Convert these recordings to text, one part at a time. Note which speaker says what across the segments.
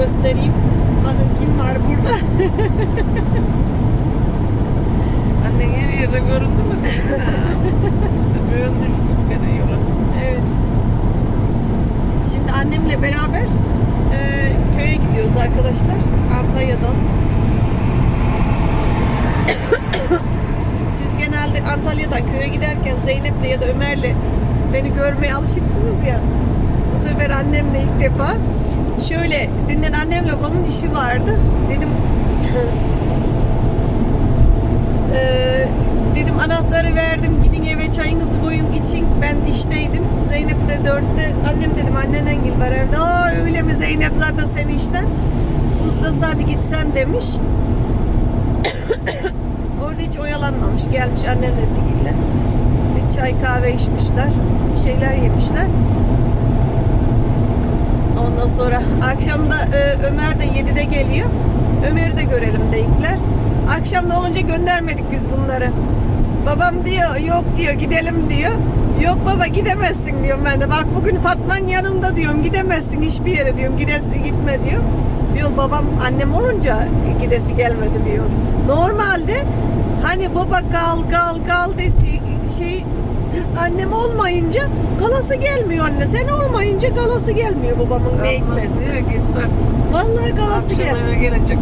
Speaker 1: göstereyim. Bakın kim var burada.
Speaker 2: Annen her yerde göründü mü? işte böyle düştük gene yola.
Speaker 1: Evet. Şimdi annemle beraber e, köye gidiyoruz arkadaşlar. Antalya'dan. Siz genelde Antalya'dan köye giderken Zeynep'le ya da Ömer'le beni görmeye alışıksınız ya. Bu sefer annemle ilk defa. Şöyle dünden annemle babamın işi vardı. Dedim Ee, dedim anahtarı verdim gidin eve çayınızı koyun için ben işteydim. Zeynep de dörtte annem dedim annenen gel var evde. Aa öyle mi Zeynep zaten sevinçten. Ustası hadi git sen demiş. Orada hiç oyalanmamış. Gelmiş annenesiyle. Bir çay kahve içmişler. Bir şeyler yemişler. Ondan sonra akşam da e, Ömer de 7'de geliyor. Ömer'i de görelim deyikler. Akşam da olunca göndermedik biz bunları. Babam diyor yok diyor gidelim diyor. Yok baba gidemezsin diyorum ben de. Bak bugün Fatma'nın yanımda diyorum gidemezsin hiçbir yere diyorum. Gidesi gitme diyor. Bir yol babam annem olunca gidesi gelmedi bir yol. Normalde hani baba kal kal kal des şey annem olmayınca galası gelmiyor anne. Sen olmayınca galası gelmiyor babamın ne
Speaker 2: gitsek
Speaker 1: Vallahi galası
Speaker 2: eve gelecektir.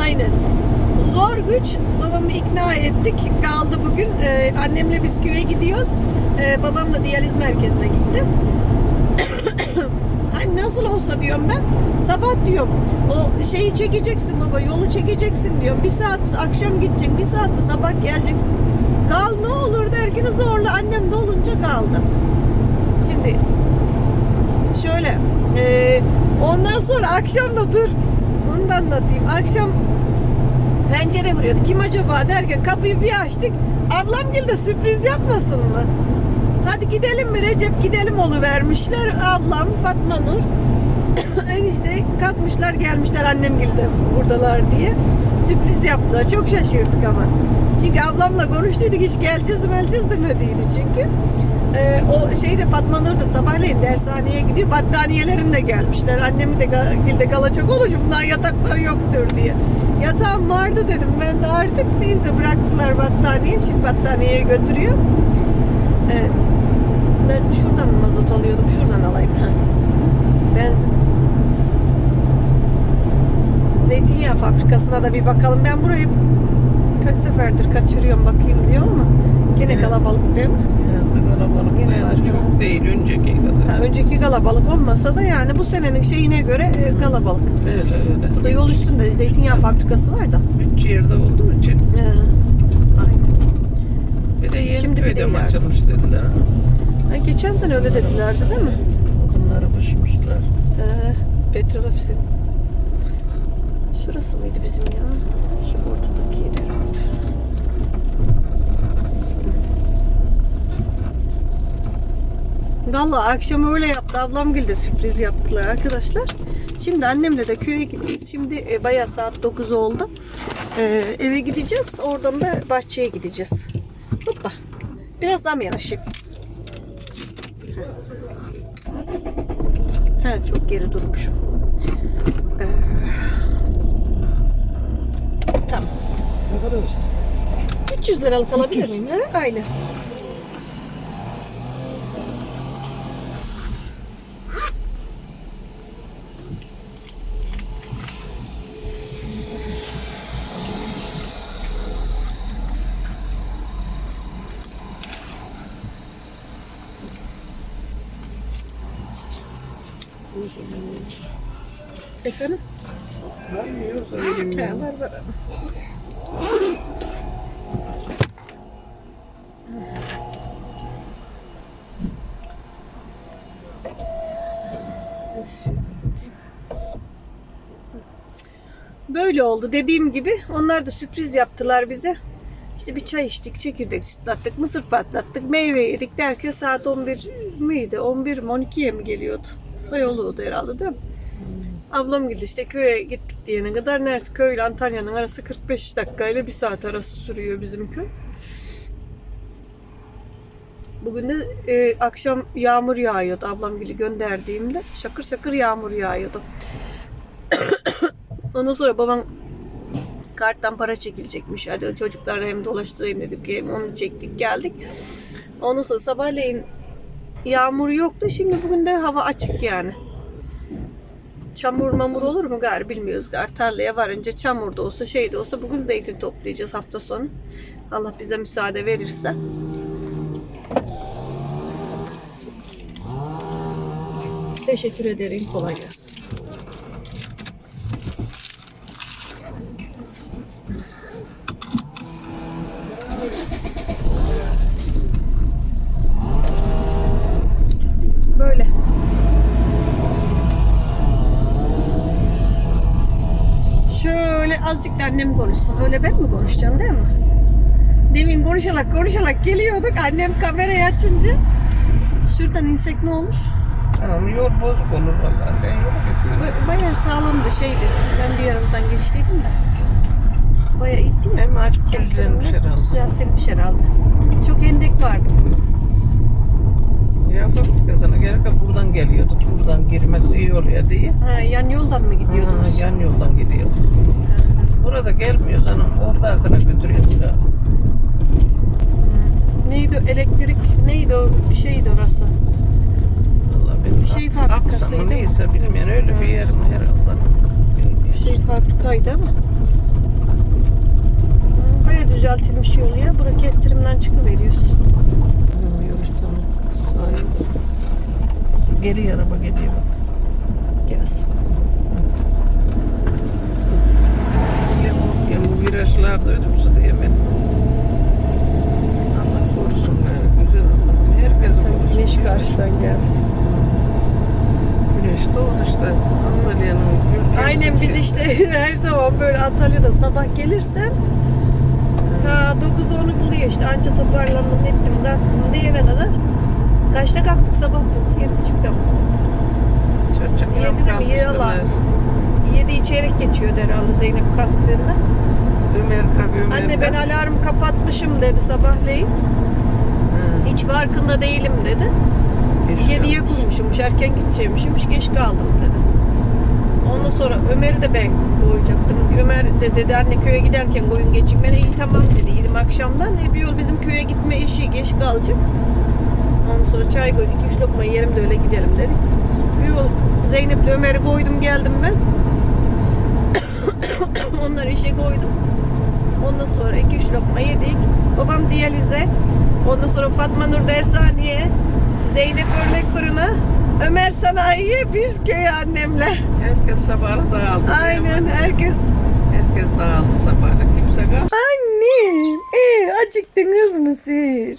Speaker 1: Aynen. Zor güç babamı ikna ettik. Kaldı bugün. Ee, annemle biz köye gidiyoruz. Ee, babam da diyaliz merkezine gitti. hani nasıl olsa diyorum ben. Sabah diyorum. O şeyi çekeceksin baba. Yolu çekeceksin diyorum. Bir saat akşam gideceksin. Bir saat de sabah geleceksin. Kal ne olur derken zorla annem de olunca kaldı. Şimdi şöyle e, ondan sonra akşam da dur onu da anlatayım. Akşam pencere vuruyordu. Kim acaba derken kapıyı bir açtık. Ablam de sürpriz yapmasın mı? Hadi gidelim mi Recep gidelim olu vermişler. Ablam Fatma Nur enişte kalkmışlar gelmişler annem de buradalar diye. Sürpriz yaptılar. Çok şaşırdık ama. Çünkü ablamla konuştuyduk hiç geleceğiz geleceğiz demediydi çünkü. Ee, o şeyde Fatma Nur da sabahleyin dershaneye gidiyor. Battaniyelerinde gelmişler. Annemi de gilde kalacak olunca bundan yatakları yoktur diye. Yatağım vardı dedim ben de artık neyse bıraktılar battaniye. Şimdi battaniyeye götürüyor. Ee, ben şuradan mazot alıyordum. Şuradan alayım. Ha. Benzin. Zeytinyağı fabrikasına da bir bakalım. Ben burayı kaç seferdir kaçırıyorum bakayım diyor ama gene
Speaker 2: Evet.
Speaker 1: kalabalık değil mi?
Speaker 2: Da kalabalık
Speaker 1: Gene
Speaker 2: da
Speaker 1: var,
Speaker 2: çok değil önceki kadar.
Speaker 1: Ha, önceki kalabalık olmasa da yani bu senenin şeyine göre e, kalabalık.
Speaker 2: Öyle öyle.
Speaker 1: Burada yol üstünde zeytinyağı fabrikası var da.
Speaker 2: Üç yerde oldu mu için?
Speaker 1: He. Aynen.
Speaker 2: Bir de yeni
Speaker 1: Şimdi bir de
Speaker 2: açılmış dediler. ha?
Speaker 1: Ha, geçen sene öyle dedilerdi değil mi?
Speaker 2: Odunları pişmişler.
Speaker 1: Ee, petrol ofisi. Şurası mıydı bizim ya? Şu ortadakiydi herhalde. Vallahi akşam öyle yaptı. Ablam de sürpriz yaptılar arkadaşlar. Şimdi annemle de köye gidiyoruz. Şimdi e, bayağı saat 9 oldu. Ee, eve gideceğiz. Oradan da bahçeye gideceğiz. Hoppa. Biraz daha mı yanaşayım? He, çok geri durmuşum. Ee, tamam.
Speaker 3: Kadar işte?
Speaker 1: 300 liralık alabilir
Speaker 3: 300.
Speaker 1: miyim? He? Aynen. Efendim?
Speaker 2: Vermiyorsa vereyim
Speaker 1: He,
Speaker 2: ya.
Speaker 1: var var. Böyle oldu dediğim gibi. Onlar da sürpriz yaptılar bize. İşte bir çay içtik, çekirdek çıtlattık, mısır patlattık, meyve yedik derken saat 11 miydi? 11 mi 12'ye mi geliyordu? O yolu oldu herhalde değil mi? Ablam gitti işte köye gittik diyene kadar neresi köyle Antalya'nın arası 45 dakikayla bir saat arası sürüyor bizim köy. Bugün de e, akşam yağmur yağıyordu ablam gibi gönderdiğimde. Şakır şakır yağmur yağıyordu. Ondan sonra babam karttan para çekilecekmiş. Hadi çocuklarla hem dolaştırayım dedik. Hem onu çektik geldik. Ondan sonra sabahleyin yağmur yoktu. Şimdi bugün de hava açık yani. Çamur mamur olur mu gar bilmiyoruz gar. Tarlaya varınca çamur da olsa şey de olsa bugün zeytin toplayacağız hafta sonu. Allah bize müsaade verirse. Teşekkür ederim. Kolay gelsin. Böyle. Şöyle azıcık annem konuşsun. Öyle ben mi konuşacağım değil mi? Demin konuşarak konuşarak geliyorduk. Annem kamerayı açınca şuradan insek ne olur?
Speaker 2: Anam yol bozuk olur vallahi sen yola gitsin.
Speaker 1: Ba- Bayağı sağlam bir şeydi. Ben bir yanımdan geçtiydim de. Bayağı iyi değil mi?
Speaker 2: Hem açık kirlenmiş herhalde.
Speaker 1: Düzeltilmiş herhalde. Çok endek vardı.
Speaker 2: Ya fabrika sana gerek yok. buradan geliyorduk. Buradan girmesi iyi oluyor diye.
Speaker 1: Ha, yan yoldan mı
Speaker 2: Ha,
Speaker 1: gidiyordunuz?
Speaker 2: yan yoldan gidiyorduk. Burada gelmiyoruz hanım. Orada akına götürüyorduk ha.
Speaker 1: Neydi elektrik? Neydi o? Bir şeydi orası.
Speaker 2: Vallahi benim
Speaker 1: Bir şey fabrikasıydı
Speaker 2: aksamı
Speaker 1: mı?
Speaker 2: neyse bilmiyorum. Öyle
Speaker 1: Ha.
Speaker 2: bir yer mi herhalde.
Speaker 1: Bir şey fabrikaydı ama. Hı, Bayağı düzeltilmiş yol ya. Bura kestirimden çıkıveriyoruz.
Speaker 2: Bilmiyoruz tamam. Sağ. Geri araba geliyor.
Speaker 1: Gelsin.
Speaker 2: Ya bu, ya bu virajlarda ödümsü diye ben. Allah korusun. Yani güzel Allah'ım. Herkes korusun.
Speaker 1: Güneş karşıdan geldi.
Speaker 2: Güneş doğdu işte. Antalya'nın ülkemizin
Speaker 1: Aynen biz işte her zaman böyle Antalya'da sabah gelirsem ta 9-10'u buluyor işte anca toparlandım ettim kalktım diyene kadar. Kaçta kalktık sabah biz? 7.30'da mı?
Speaker 2: Çocuklar
Speaker 1: Yedi de mi? Yiyorlar.
Speaker 2: kalkmışlar.
Speaker 1: 7 çeyrek geçiyordu herhalde Zeynep kalktığında.
Speaker 2: Ömer kalk, Ömer
Speaker 1: Anne ben alarmı kapatmışım dedi sabahleyin.
Speaker 2: Ha,
Speaker 1: Hiç farkında değilim dedi.
Speaker 2: iş
Speaker 1: 7'ye
Speaker 2: yapmış.
Speaker 1: kurmuşummuş erken gideceğimmişim geç kaldım dedi. Ondan sonra Ömer'i de ben koyacaktım. Ömer de dedi anne köye giderken koyun geçin. Ben iyi tamam dediydim akşamdan. E, bir yol bizim köye gitme işi geç kalacak. Ondan sonra çay koyduk. 2-3 lokma yerim de öyle gidelim dedik. Bir yol Zeynep'le Ömer'i koydum geldim ben. Onları işe koydum. Ondan sonra 2-3 lokma yedik. Babam diyalize. Ondan sonra Fatma Nur dershaneye. Zeynep örnek fırına. Ömer sanayiye biz köye annemle.
Speaker 2: Herkes sabahı dağıldı.
Speaker 1: Aynen herkes.
Speaker 2: Herkes dağıldı sabahı. Kimse kalk.
Speaker 1: Annem, ee, acıktınız mı siz?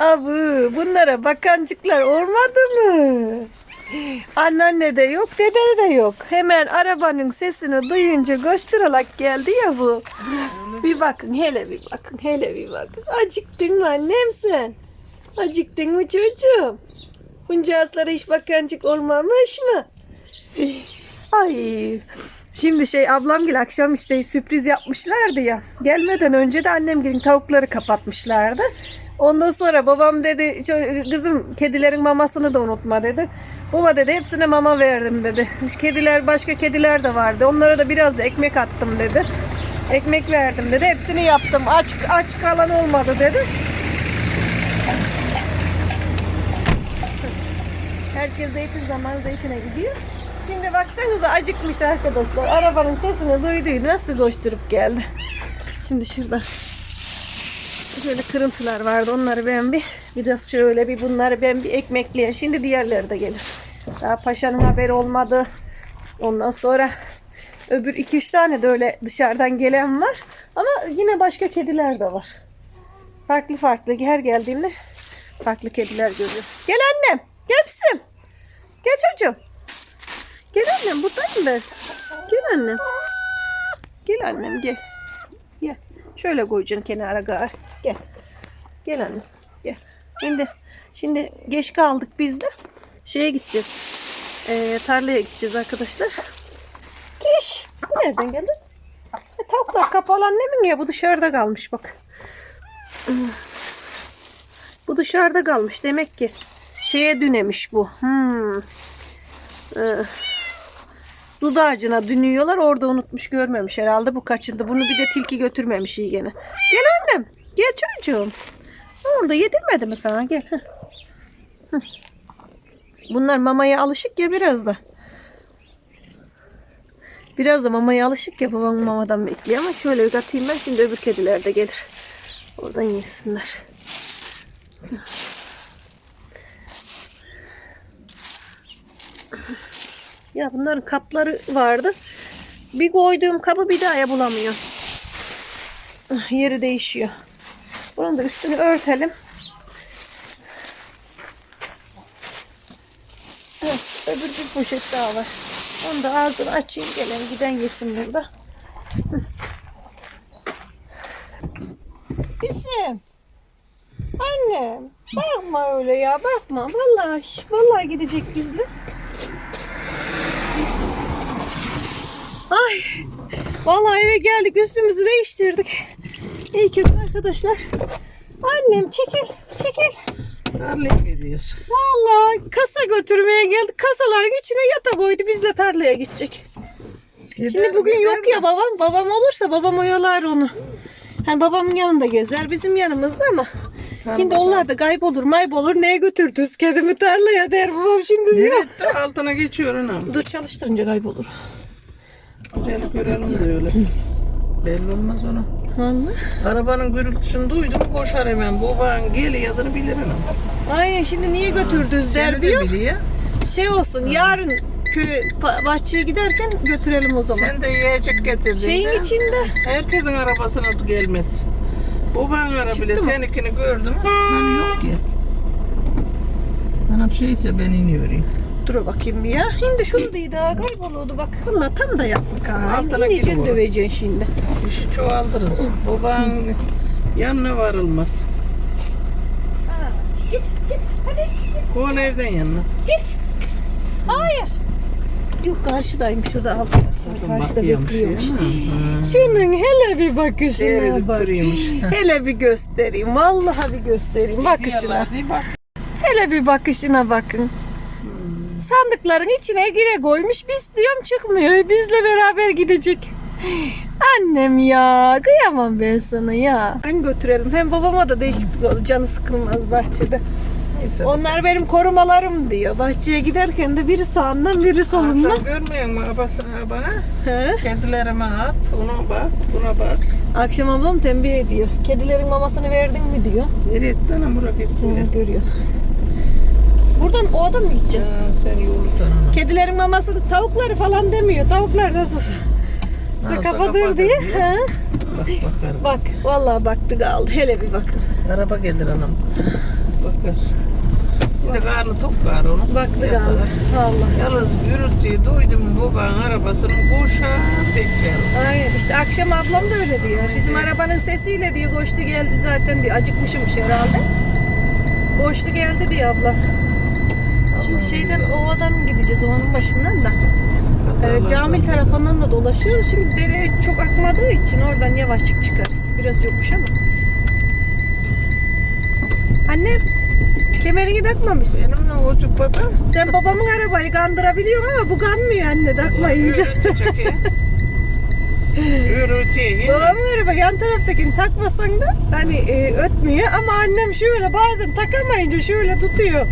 Speaker 1: Abu, bunlara bakancıklar olmadı mı? Anneanne de yok, dede de yok. Hemen arabanın sesini duyunca koşturarak geldi ya bu. Bir bakın, hele bir bakın, hele bir bakın. Acıktın mı annem sen? Acıktın mı çocuğum? Bunca aslara hiç bakancık olmamış mı? Ay. Şimdi şey ablam gel akşam işte sürpriz yapmışlardı ya. Gelmeden önce de annem gelin tavukları kapatmışlardı. Ondan sonra babam dedi "Ço- kızım kedilerin mamasını da unutma dedi. Baba dedi hepsine mama verdim dedi. Kediler başka kediler de vardı. Onlara da biraz da ekmek attım dedi. Ekmek verdim dedi. Hepsini yaptım. Aç aç kalan olmadı dedi. Herkes zeytin zaman zeytine gidiyor. Şimdi baksanıza acıkmış arkadaşlar. Arabanın sesini duyduydu. Nasıl koşturup geldi. Şimdi şurada şöyle kırıntılar vardı. Onları ben bir biraz şöyle bir bunları ben bir ekmekleyeyim. Şimdi diğerleri de gelir. Daha paşanın haberi olmadı. Ondan sonra öbür 2-3 tane de öyle dışarıdan gelen var. Ama yine başka kediler de var. Farklı farklı her geldiğimde farklı kediler görüyorum. Gel annem. Gel. Gel çocuğum. Gel annem buradayım ben. Gel annem. Gel annem gel. Gel. Şöyle koyacaksın kenara gari. Gel. Gel annem. Gel. Şimdi şimdi geç kaldık biz de. Şeye gideceğiz. e, tarlaya gideceğiz arkadaşlar. Kiş. Bu nereden geldi? E, tavuklar kapalı annemin ya. Bu dışarıda kalmış bak. Bu dışarıda kalmış. Demek ki şeye dünemiş bu. Hmm. Ee, dud dünüyorlar. Orada unutmuş görmemiş herhalde. Bu kaçındı. Bunu bir de tilki götürmemiş iyi gene. Gel annem. Gel çocuğum. Onu da yedirmedi mi sana? Gel. heh. Heh. Bunlar mamaya alışık ya biraz da. Biraz da mamaya alışık ya babam mamadan bekliyor ama şöyle bir ben şimdi öbür kediler de gelir. Oradan yesinler. Ya bunların kapları vardı. Bir koyduğum kabı bir daha bulamıyor. Ah, Yeri değişiyor. Bunun da üstünü örtelim. Evet, öbür bir poşet daha var. Onu da ağzını açayım gelen giden yesin burada. Bizim. Annem. Bakma öyle ya bakma. Vallahi vallahi gidecek bizle. Ay. Vallahi eve geldik üstümüzü değiştirdik. İyi kötü arkadaşlar. Annem çekil çekil.
Speaker 2: Tarlaya gidiyoruz.
Speaker 1: Vallahi kasa götürmeye geldik. Kasaların içine yatak koydu. Bizle tarlaya gidecek. Şimdi bugün yok ya babam. Babam olursa babam oyalar onu. Hani babamın yanında gezer. Bizim yanımızda ama. Şimdi onlar da kaybolur maybolur. Neye götürdünüz kedimi tarlaya der babam şimdi.
Speaker 2: Nereye altına geçiyor anam.
Speaker 1: Dur çalıştırınca kaybolur.
Speaker 2: Gel görelim de öyle. Belli olmaz ona.
Speaker 1: Vallahi.
Speaker 2: Arabanın gürültüsünü duydum koşar hemen. Baban gel adını bilir anam.
Speaker 1: Aynen şimdi niye götürdünüz der diyor.
Speaker 2: biliyor.
Speaker 1: Şey olsun yarın köy ba- bahçeye giderken götürelim o zaman.
Speaker 2: Sen de yiyecek getirdin.
Speaker 1: Şeyin
Speaker 2: de.
Speaker 1: içinde.
Speaker 2: Herkesin arabasına gelmez. Baban ara
Speaker 1: Çıktı
Speaker 2: bile
Speaker 1: mı?
Speaker 2: seninkini gördüm. Hani yok ya. Anam şeyse ben iniyorum.
Speaker 1: Dur bakayım bir ya. Şimdi şunu da daha kayboluyordu bak. Valla tam da yaptık ha.
Speaker 2: Altına
Speaker 1: İneceksin
Speaker 2: gir bu.
Speaker 1: döveceksin şimdi.
Speaker 2: İşi çoğaldırız. Baban yanına varılmaz.
Speaker 1: Ha, git git hadi
Speaker 2: Kovan evden yanına.
Speaker 1: git. Hayır. Yok karşıdaymış şurada alt karşıda. Karşıda bekliyormuş.
Speaker 2: ya. Ha.
Speaker 1: Şunun hele bir bakışına
Speaker 2: Seyredip
Speaker 1: bak.
Speaker 2: duruyormuş.
Speaker 1: Hele bir göstereyim. Vallahi bir göstereyim. Bakışına.
Speaker 2: Değil, bak.
Speaker 1: Hele bir bakışına bakın. Sandıkların içine gire koymuş. Biz diyorum çıkmıyor. Bizle beraber gidecek. Annem ya. Kıyamam ben sana ya. Ben götürelim. Hem babama da değişiklik olur. Canı sıkılmaz bahçede.
Speaker 2: Neyse.
Speaker 1: Onlar benim korumalarım diyor. Bahçeye giderken de biri sağından biri solundan.
Speaker 2: Sen görmüyor musun abasına bana?
Speaker 1: He.
Speaker 2: Kedilerime at, ona bak, buna bak.
Speaker 1: Akşam ablam tembih ediyor. Kedilerin mamasını verdin mi diyor.
Speaker 2: Nereye ettin ama buraya gitti.
Speaker 1: Hı, görüyor. Buradan o adam mı gideceğiz?
Speaker 2: Ya, sen ona.
Speaker 1: Kedilerin mamasını tavukları falan demiyor. Tavuklar nasıl? Kafadır
Speaker 2: kafadır
Speaker 1: diye.
Speaker 2: diye.
Speaker 1: Ha?
Speaker 2: Bak bakar.
Speaker 1: Bak vallahi baktı kaldı. Hele bir bakın.
Speaker 2: Araba gelir anam. Bakar. De karnı tok var onun.
Speaker 1: Baktı kaldı. Vallahi.
Speaker 2: Yalnız gürültüyü duydum babanın arabasının koşa bekliyor.
Speaker 1: Aynen işte akşam ablam da öyle diyor. Bizim arabanın sesiyle diye koştu geldi zaten diyor. Acıkmışmış herhalde. Koştu geldi diyor ablam. Şimdi şeyden ovadan gideceğiz ovanın başından da. Ee, Camil tarafından da dolaşıyoruz. Şimdi dere çok akmadığı için oradan yavaşçık çıkarız. Biraz yokuş ama. Anne kemerini takmamışsın.
Speaker 2: Benimle o cübbada.
Speaker 1: Sen babamın arabayı kandırabiliyorsun ama bu kanmıyor anne takmayınca. Babamın araba yan taraftakini takmasan da hani e, ötmüyor ama annem şöyle bazen takamayınca şöyle tutuyor.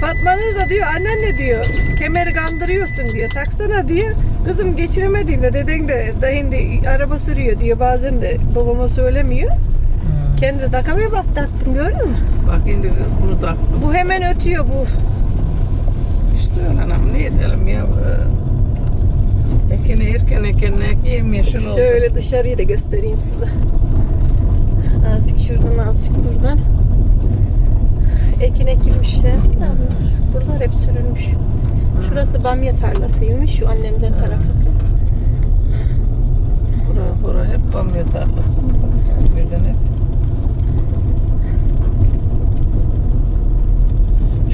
Speaker 1: Fatma Nur da diyor anneanne diyor kemeri kandırıyorsun diyor taksana diyor. Kızım geçiremediğimde deden de dayın da araba sürüyor diyor bazen de babama söylemiyor. Kendi de takamıyor bak taktım gördün mü?
Speaker 2: Bak şimdi bunu da
Speaker 1: Bu hemen ötüyor bu.
Speaker 2: işte anam ne edelim ya. Ekene erken ekene yaşın oldu.
Speaker 1: Şöyle dışarıyı da göstereyim size. Azıcık şuradan azıcık buradan. Ekin ekilmişler. Buralar hep sürülmüş. Şurası bamya tarlasıymış şu annemden tarafı.
Speaker 2: Bura, bura hep bamya tarlası. Baksana birden hep.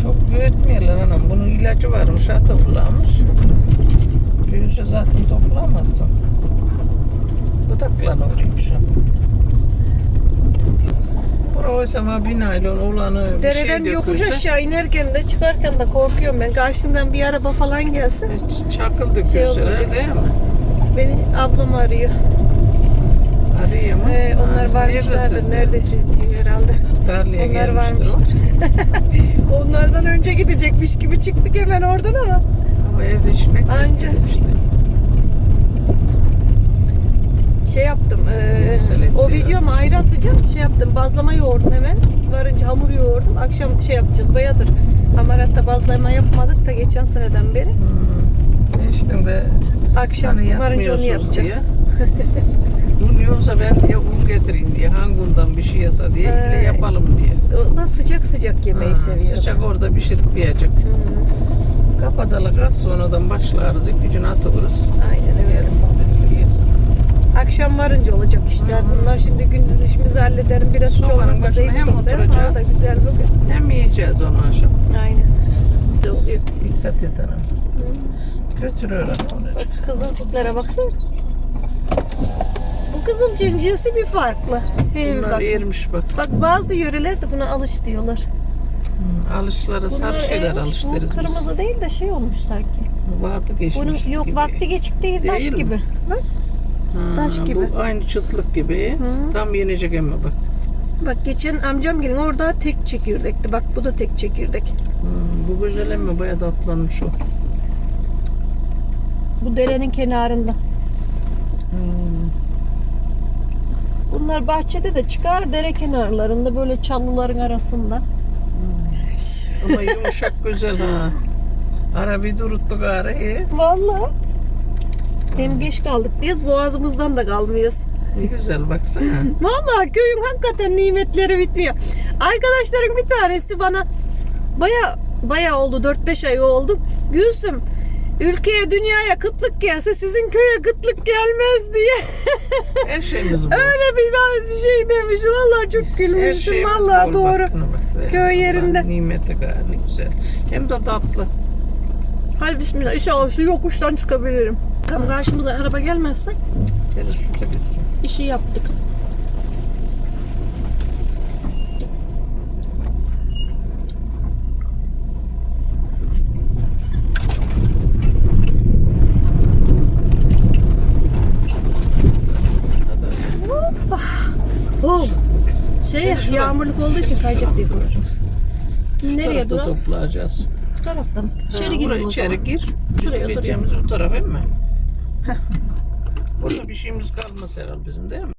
Speaker 2: Çok büyütmeyeler anam. Bunun ilacı varmış. Ha toplamış. Büyüse zaten toplamazsın. Uğrayayım şu. Burası oysa bir naylon olanı bir
Speaker 1: Dereden
Speaker 2: şey
Speaker 1: yokuş
Speaker 2: dökülse,
Speaker 1: aşağı inerken de çıkarken de korkuyorum ben. Karşından bir araba falan gelse
Speaker 2: hiç Çakıl
Speaker 1: Şey
Speaker 2: dökülseler
Speaker 1: olmayacak.
Speaker 2: değil mi?
Speaker 1: beni ablam arıyor.
Speaker 2: Arıyor mu?
Speaker 1: Ee, onlar
Speaker 2: Ha,
Speaker 1: varmışlardır.
Speaker 2: neredesiniz?
Speaker 1: Neredesiniz diyor herhalde.
Speaker 2: Tarlaya
Speaker 1: Onlar
Speaker 2: gelmiştir
Speaker 1: varmıştır. Onlardan önce gidecekmiş gibi çıktık hemen oradan ama.
Speaker 2: Ama evde işmek
Speaker 1: Anca.
Speaker 2: işte.
Speaker 1: Şey yaptım.
Speaker 2: etti
Speaker 1: o videomu ayrı atacağım. Şey yaptım. Bazlama yoğurdum hemen. Varınca hamur yoğurdum. Akşam şey yapacağız. Bayağıdır hamaratta bazlama yapmadık da geçen seneden beri.
Speaker 2: Hmm. İşte de
Speaker 1: Akşam
Speaker 2: hani
Speaker 1: varınca onu yapacağız.
Speaker 2: diye. Un yoksa ben ya un getireyim diye hangi undan bir şey yasa diye
Speaker 1: Ee,
Speaker 2: yapalım diye.
Speaker 1: O da sıcak sıcak yemeği
Speaker 2: Ha,
Speaker 1: seviyor.
Speaker 2: Sıcak orada pişirip yiyecek.
Speaker 1: Hmm,
Speaker 2: Kapatalık az sonradan başlarız. gücünü atılırız.
Speaker 1: Aynen öyle.
Speaker 2: Yesin.
Speaker 1: Akşam varınca olacak işte.
Speaker 2: Hı.
Speaker 1: Bunlar şimdi gündüz işimizi hallederim. Biraz hiç olmazsa değil
Speaker 2: hem.
Speaker 1: Hava da
Speaker 2: oturacağız.
Speaker 1: güzel bugün.
Speaker 2: Hem yiyeceğiz onu akşam.
Speaker 1: Aynen. Oluyor.
Speaker 2: Dikkat et hanım. Götürüyor onu.
Speaker 1: Bak kızılcıklara baksana. Bu kızıl cincisi bir farklı. Hey
Speaker 2: Bunlar
Speaker 1: bak.
Speaker 2: ermiş bak.
Speaker 1: Bak bazı yörelerde buna alış diyorlar.
Speaker 2: Hmm, Alışları sarı şeyler
Speaker 1: ermiş,
Speaker 2: alış
Speaker 1: Bu
Speaker 2: deriz biz.
Speaker 1: kırmızı değil de şey olmuş sanki.
Speaker 2: Vakti geçmiş
Speaker 1: Bunun yok
Speaker 2: gibi.
Speaker 1: vakti geçik değil, taş
Speaker 2: Değil mi?
Speaker 1: gibi. Bak,
Speaker 2: Ha,
Speaker 1: taş gibi.
Speaker 2: Bu aynı çıtlık gibi.
Speaker 1: Hı.
Speaker 2: Tam yenecek ama bak.
Speaker 1: bak geçen amcam gelin orada tek çekirdekti. Bak bu da tek çekirdek.
Speaker 2: Hmm, bu güzel ama bayağı tatlanmış o.
Speaker 1: Bu derenin kenarında.
Speaker 2: Hmm.
Speaker 1: Bunlar bahçede de çıkar dere kenarlarında böyle çalıların arasında.
Speaker 2: Ama yumuşak güzel ha. Ara bir duruttuk arayı.
Speaker 1: Vallahi. Hem geç kaldık diyoruz boğazımızdan da kalmıyoruz.
Speaker 2: Ne güzel baksana.
Speaker 1: Vallahi köyün hakikaten nimetleri bitmiyor. Arkadaşların bir tanesi bana baya baya oldu 4-5 ay oldu. Gülsüm ülkeye dünyaya kıtlık gelse sizin köye kıtlık gelmez diye.
Speaker 2: Her şeyimiz bu.
Speaker 1: Öyle bir, bir şey demiş. Vallahi çok
Speaker 2: Her
Speaker 1: gülmüştüm.
Speaker 2: şeyimiz
Speaker 1: Vallahi doğru.
Speaker 2: bak, bak.
Speaker 1: Köy yerinde.
Speaker 2: Nimeti gayet güzel. Hem de tatlı.
Speaker 1: Hadi bismillah inşallah şu yokuştan çıkabilirim. Tam karşımıza araba gelmezse
Speaker 2: Gel şurada bir.
Speaker 1: işi yaptık. Hoppa. Oh. Şey
Speaker 2: şuraya.
Speaker 1: yağmurluk olduğu için kayacak diye korktum. Nereye duralım?
Speaker 2: toplayacağız.
Speaker 1: Bu taraftan. İçeri girelim o
Speaker 2: içeri
Speaker 1: zaman.
Speaker 2: gir.
Speaker 1: Şuraya oturayım.
Speaker 2: gideceğimiz o taraf değil mi? Burada bir şeyimiz kalmaz herhalde bizim değil mi?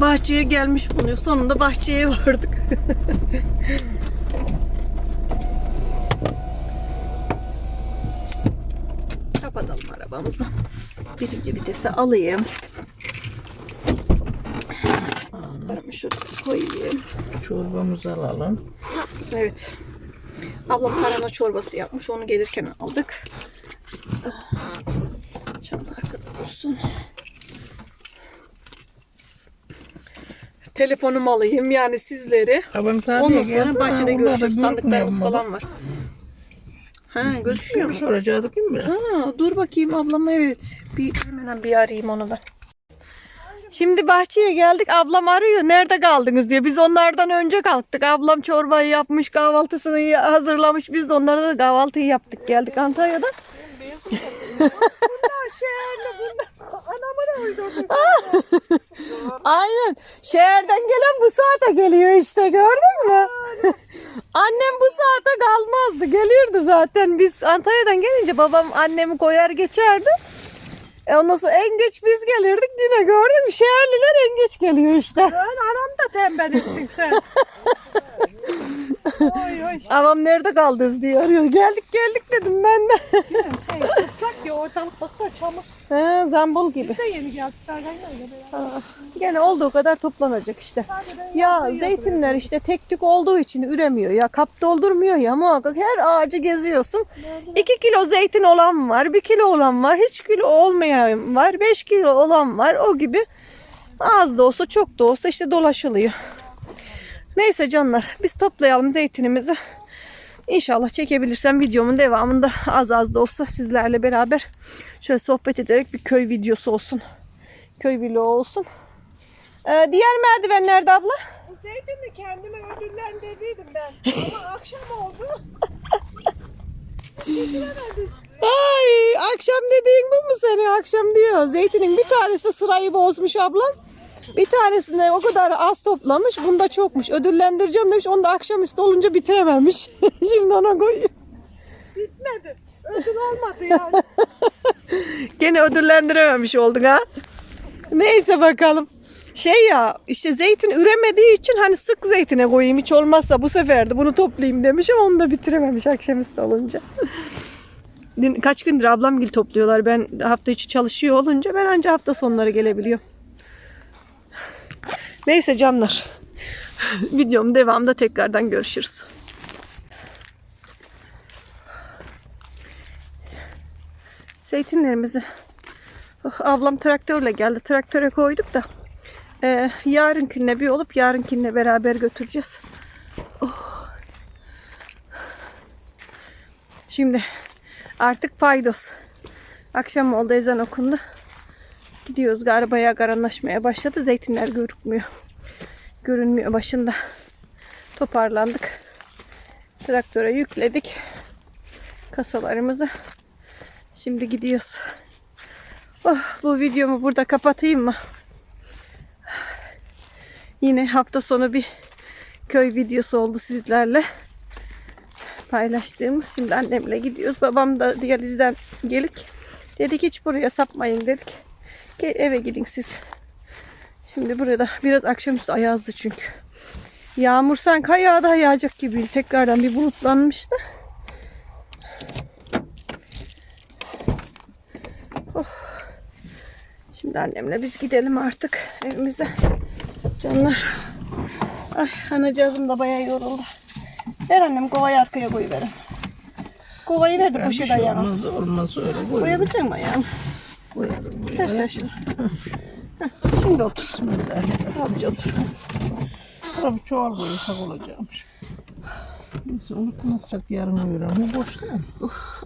Speaker 1: Bahçeye gelmiş bulunuyor. Sonunda bahçeye vardık. Kapatalım arabamızı. Birinci vitese alayım. Paramı şuraya koyayım.
Speaker 2: Çorbamızı alalım.
Speaker 1: Evet. Ablam tarhana çorbası yapmış. Onu gelirken aldık. Telefonumu alayım yani sizleri.
Speaker 2: Abim tarihe
Speaker 1: Ondan sonra bahçede
Speaker 2: ama onlar da
Speaker 1: görüşürüz. Sandıklarımız
Speaker 2: görünmüyor
Speaker 1: falan var. Ha gözüküyor
Speaker 2: mu?
Speaker 1: mu?
Speaker 2: Soracaktık değil mi?
Speaker 1: Ha, dur bakayım ablam evet. Bir hemen bir arayayım onu ben. Şimdi bahçeye geldik. Ablam arıyor. Nerede kaldınız diye. Biz onlardan önce kalktık. Ablam çorbayı yapmış, kahvaltısını hazırlamış. Biz onlara da kahvaltıyı yaptık. Geldik Antalya'dan. Aynen. Şehirden gelen bu saate geliyor işte gördün mü? Annem bu saate kalmazdı. Gelirdi zaten. Biz Antalya'dan gelince babam annemi koyar geçerdi. E ondan sonra en geç biz gelirdik yine gördün mü? Şehirliler en geç geliyor işte.
Speaker 3: Anam da tembel ettin sen. oy oy.
Speaker 1: Babam nerede kaldınız diye arıyor. Geldik geldik dedim ben de.
Speaker 3: Şey ıslak ya ortalık baksana çamur.
Speaker 1: He, zambul gibi.
Speaker 3: Biz de yeni geldik.
Speaker 1: Ah, Gene olduğu kadar toplanacak işte. Ya zeytinler işte tek tük olduğu için üremiyor ya kap doldurmuyor ya muhakkak her ağacı geziyorsun. 2 kilo zeytin olan var, 1 kilo olan var, hiç kilo olmayan var, 5 kilo olan var o gibi. Az da olsa çok da olsa işte dolaşılıyor. Neyse canlar biz toplayalım zeytinimizi. İnşallah çekebilirsem videomun devamında az az da olsa sizlerle beraber şöyle sohbet ederek bir köy videosu olsun. Köy vlogu olsun. Ee, diğer merdiven nerede abla?
Speaker 3: Bu zeytini kendime ödüllendirdiydim ben. Ama akşam oldu.
Speaker 1: Ay akşam dediğin bu mu senin akşam diyor. Zeytinin bir tanesi sırayı bozmuş ablam. Bir tanesinde o kadar az toplamış. Bunda çokmuş. Ödüllendireceğim demiş. Onu da akşamüstü olunca bitirememiş. Şimdi ona koyuyor.
Speaker 3: Bitmedi. Ödül olmadı yani.
Speaker 1: Gene ödüllendirememiş olduk ha. Neyse bakalım. Şey ya işte zeytin üremediği için hani sık zeytine koyayım hiç olmazsa bu sefer de bunu toplayayım demiş ama onu da bitirememiş akşamüstü olunca. Kaç gündür ablam gil topluyorlar. Ben hafta içi çalışıyor olunca ben anca hafta sonları gelebiliyorum. Neyse canlar. Videomun devamında tekrardan görüşürüz. Zeytinlerimizi Oh, ablam traktörle geldi. Traktöre koyduk da e, yarınkine bir olup yarınkinle beraber götüreceğiz. Oh. Şimdi artık paydos. Akşam oldu ezan okundu. Gidiyoruz galiba ya karanlaşmaya başladı. Zeytinler görünmüyor. Görünmüyor başında. Toparlandık. Traktöre yükledik. Kasalarımızı. Şimdi gidiyoruz. Oh, bu videomu burada kapatayım mı? Yine hafta sonu bir köy videosu oldu sizlerle. Paylaştığımız. Şimdi annemle gidiyoruz. Babam da diyalizden gelik. Dedik hiç buraya sapmayın dedik. Eve gidin siz. Şimdi burada biraz akşamüstü ayazdı çünkü. Yağmur sanki yağda yağacak gibi. Tekrardan bir bulutlanmıştı. Şimdi annemle biz gidelim artık evimize. Canlar. Ay anacığızım da bayağı yoruldu. Ver annem kovayı arkaya koyuverin. Kovayı ver de
Speaker 2: Bir
Speaker 1: poşet
Speaker 2: şey
Speaker 1: ayağına.
Speaker 2: olmaz, olmaz öyle koyalım.
Speaker 1: Koyabilecek misin ayağını?
Speaker 2: Koyalım
Speaker 1: Ver
Speaker 2: buraya.
Speaker 1: sen şunu. Şimdi otur. Abici otur.
Speaker 2: Tabii çuval boyu ufak olacakmış. Neyse unutmazsak yarın öğren. Bu boş değil mi?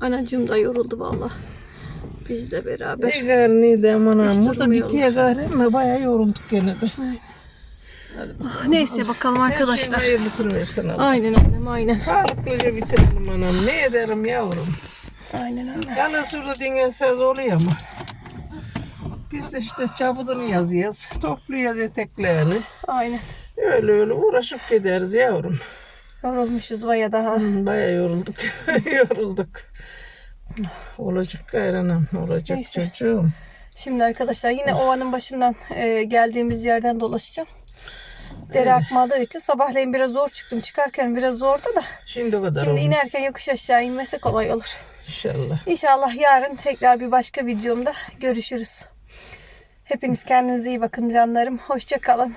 Speaker 1: Anacığım da yoruldu valla. Biz de beraber.
Speaker 2: Ne de aman aman. Burada bitiye gari ama bayağı yorulduk gene de.
Speaker 1: Neyse bakalım
Speaker 2: Her şeyin
Speaker 1: arkadaşlar.
Speaker 2: hayırlısını versin Allah.
Speaker 1: Aynen annem aynen.
Speaker 2: Sağlıklıca bitirelim anam. Ne ederim yavrum.
Speaker 1: Aynen anne.
Speaker 2: Yani şurada dinlenseniz oluyor ama. Biz de işte çabudunu yazıyoruz. Topluyoruz eteklerini.
Speaker 1: Aynen.
Speaker 2: Öyle öyle uğraşıp gideriz yavrum.
Speaker 1: Yorulmuşuz baya daha.
Speaker 2: Bayağı yorulduk. yorulduk. Olacak gayranam. Olacak
Speaker 1: Neyse.
Speaker 2: çocuğum.
Speaker 1: Şimdi arkadaşlar yine ovanın başından e, geldiğimiz yerden dolaşacağım. Dere akmadığı için sabahleyin biraz zor çıktım. Çıkarken biraz zordu da.
Speaker 2: Şimdi o kadar
Speaker 1: Şimdi
Speaker 2: olmuş.
Speaker 1: inerken yokuş aşağı inmesi kolay olur.
Speaker 2: İnşallah.
Speaker 1: İnşallah yarın tekrar bir başka videomda görüşürüz. Hepiniz kendinize iyi bakın canlarım. Hoşça kalın.